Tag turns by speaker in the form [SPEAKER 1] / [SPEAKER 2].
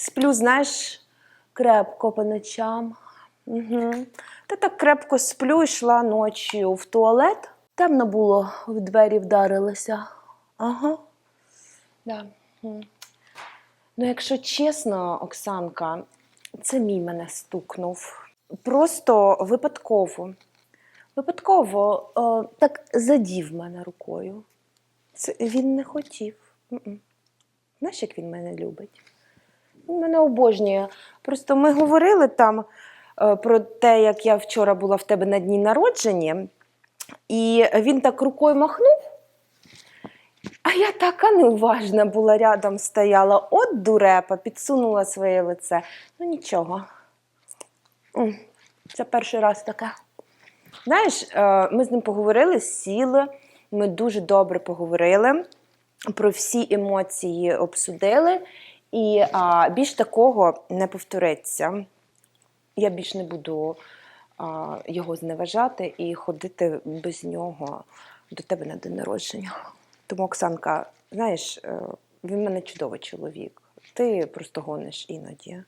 [SPEAKER 1] Сплю, знаєш, крепко по ночам. Угу. Та так крепко сплю, йшла ночі в туалет. Темно було, в двері вдарилися. Ага. Да. Ну, якщо чесно, Оксанка, це мій мене стукнув. Просто випадково. Випадково е, так задів мене рукою. Це він не хотів. Знаєш, як він мене любить? Мене обожнює. Просто ми говорили там е, про те, як я вчора була в тебе на дні народження, і він так рукою махнув. А я така неуважна була рядом стояла. От дурепа, підсунула своє лице. Ну нічого. Це перший раз таке. Знаєш, е, ми з ним поговорили, сіли, ми дуже добре поговорили, про всі емоції обсудили, і а, більш такого не повториться. Я більш не буду а, його зневажати і ходити без нього до тебе на день народження. Тому, Оксанка, знаєш, е, він мене чудовий чоловік. Ти просто гониш іноді.